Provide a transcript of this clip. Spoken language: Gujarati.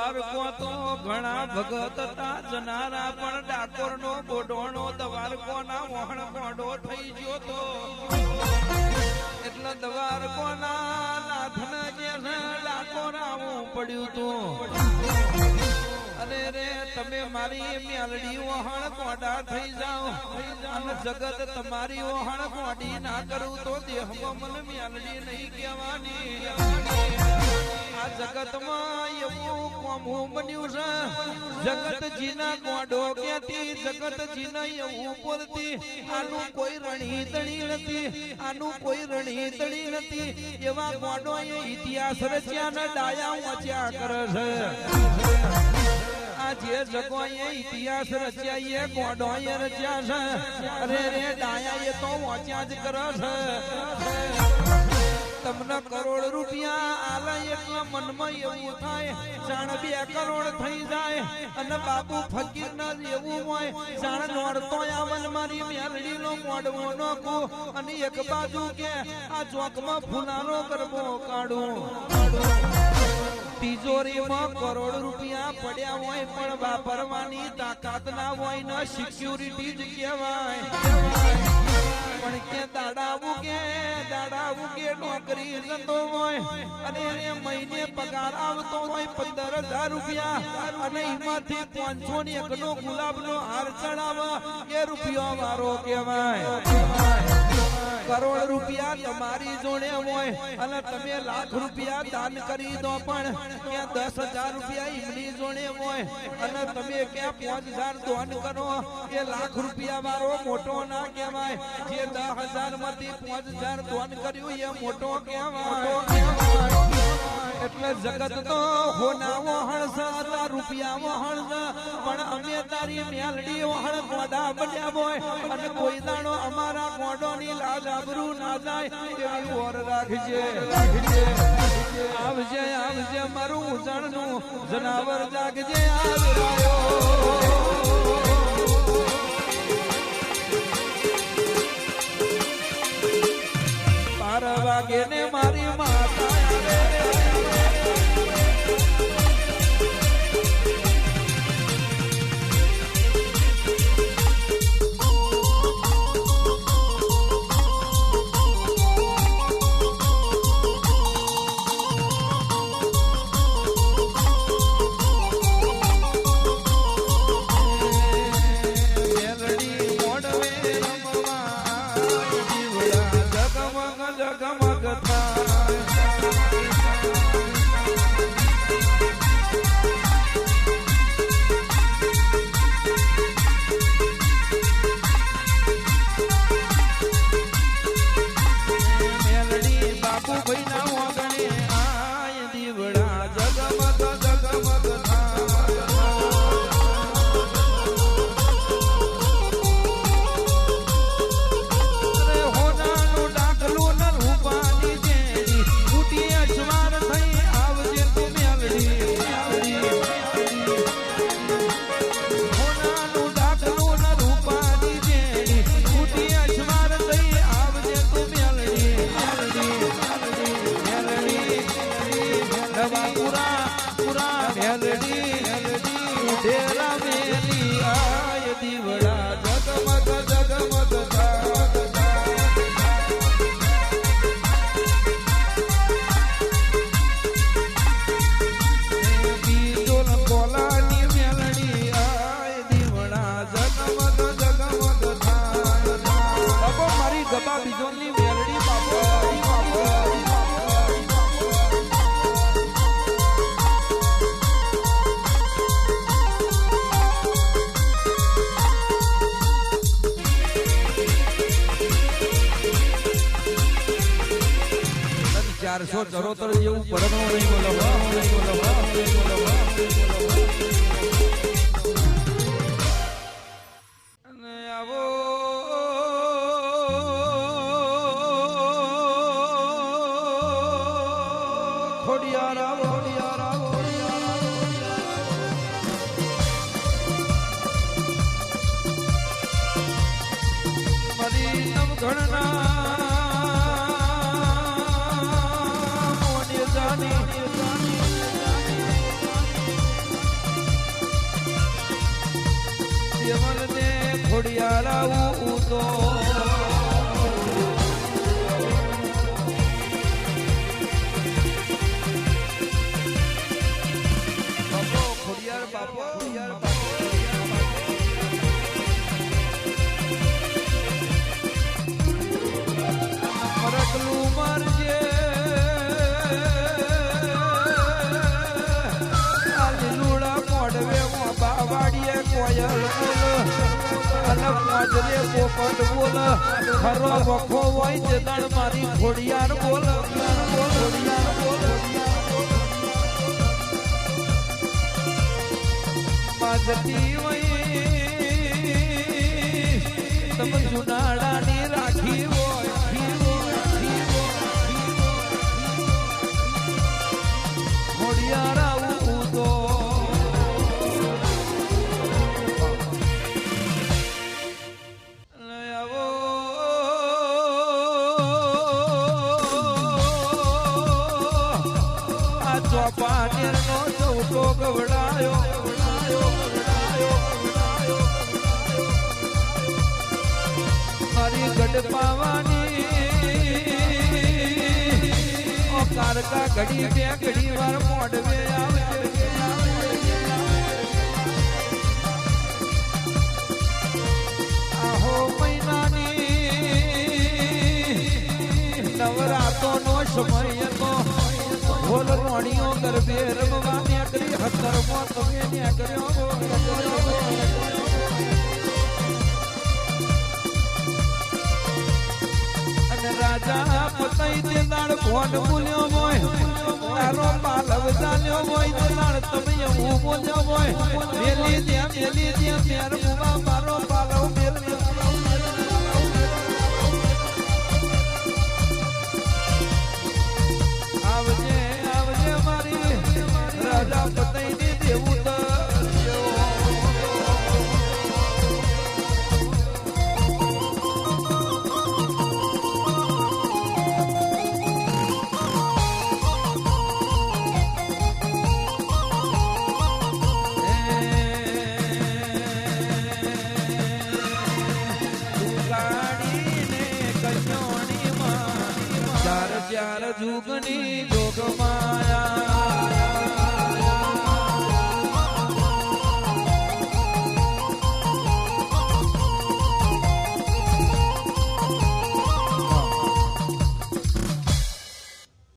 ઘણા જનારા, પણ ડાકોર નો ગોડોણો દ્વારકો થઈ ગયો તો. એટલે દ્વારકો પડ્યું તું. અરે તમે મારી મ્યાલડી વહાણ કોડા થઈ જાઓ. અને જગત તમારી વહાણ કોડી ના કરું તો દેહમાં મને મ્યાલડી નહીં કહેવાની. આ જગતમાં એવું કોમું બન્યું છે. જગતજીના ગોડો ક્યાંથી? જગતજીના એવું બોલતી આનું કોઈ રણી તણી નથી. આનું કોઈ રણી તણી નથી. એવા ગોડો એ ઇતિહાસ રચ્યા ને ડાયા વાંચ્યા કરે છે. જે જગોએ ઇતિહાસ રચ્યા, એ ગોડો એ રચ્યા છે. અરે રે ડાયા એ તો વાંચ્યા જ કરે છે. તમને કરોડ રૂપિયા આલે એટલા મનમાં એવું થાય. જાણ બે કરોડ થઈ જાય અને બાપુ ફકીર ના એવું હોય. જાણ નોડતો આવન મારી મેલડી નો મોડવો નોખો અને એક બાજુ કે આ ચોકમાં ફૂલાનો કરવો કાઢું તિજોરીમાં કરોડ રૂપિયા પડ્યા હોય પણ વાપરવાની તાકાત ના હોય ને સિક્યુરિટી જ કહેવાય. પણ કે દાડાવું નોકરી હોય અને એને મહિને પગાર આવતો હોય પંદર હજાર રૂપિયા અને એમાંથી પાંચસો ને એક નો ગુલાબ નો હાર ચડાવે. એ રૂપિયો વાળો કહેવાય. કરોડ રૂપિયા તમારી જોડે હોય અને તમે લાખ રૂપિયા દાન કરી દો પણ ક્યાં દસ હજાર રૂપિયા એમની જોડે હોય અને તમે ક્યાં પાંચ હજાર દાન કરો, એ લાખ રૂપિયા વાળો મોટો ના કહેવાય. જે દસ હજારમાંથી પાંચ હજાર દાન કર્યું, એ મોટો કહેવાય. એટલે જગત તો હોના વહણ છે રૂપિયા વહણ પણ અમે તારી મેલડી વહણ ગોડા બન્યા હોય. અને કોઈ દાણો અમારા ગોડોની લાજ આબરૂ ના જાય એવી ઓર રાખજે આવજે આવજે મારું ઉજણનું. જનાવર જાગજે આવરાયો વાગે ને મારી માતા ચારસો ચરોતર જેવું પરણો નહીં બોલો ખોડિયાળા તો ખોડિયાર બાપો ખોડિયાર બાપો. કોયલ વખો હોય તે દણ મારી ખોડિયાર માજતી વઈ તમ જુનાડાની આ ચોપાનેરનો ચૌટો ગવડાયો ગઢ પાવાની. ઓ કારકા ઘડી બે ઘડી વાર મોડવે આવજે આહો મહિનાની નવરાતો નો સમય તો ગરબે રમવા નીકળી હતર મો તમે નીકળ્યો અને રાજા પતઈ તે દાડ ફોન બોલ્યો હોય તારો પાલવ ચાલ્યો મોય, તે દાડ તમે હું બોલ્યો હોય મેલી ત્યાં મેલી ત્યાં મેર મુવા મારો પાલવ મેલી Welcome.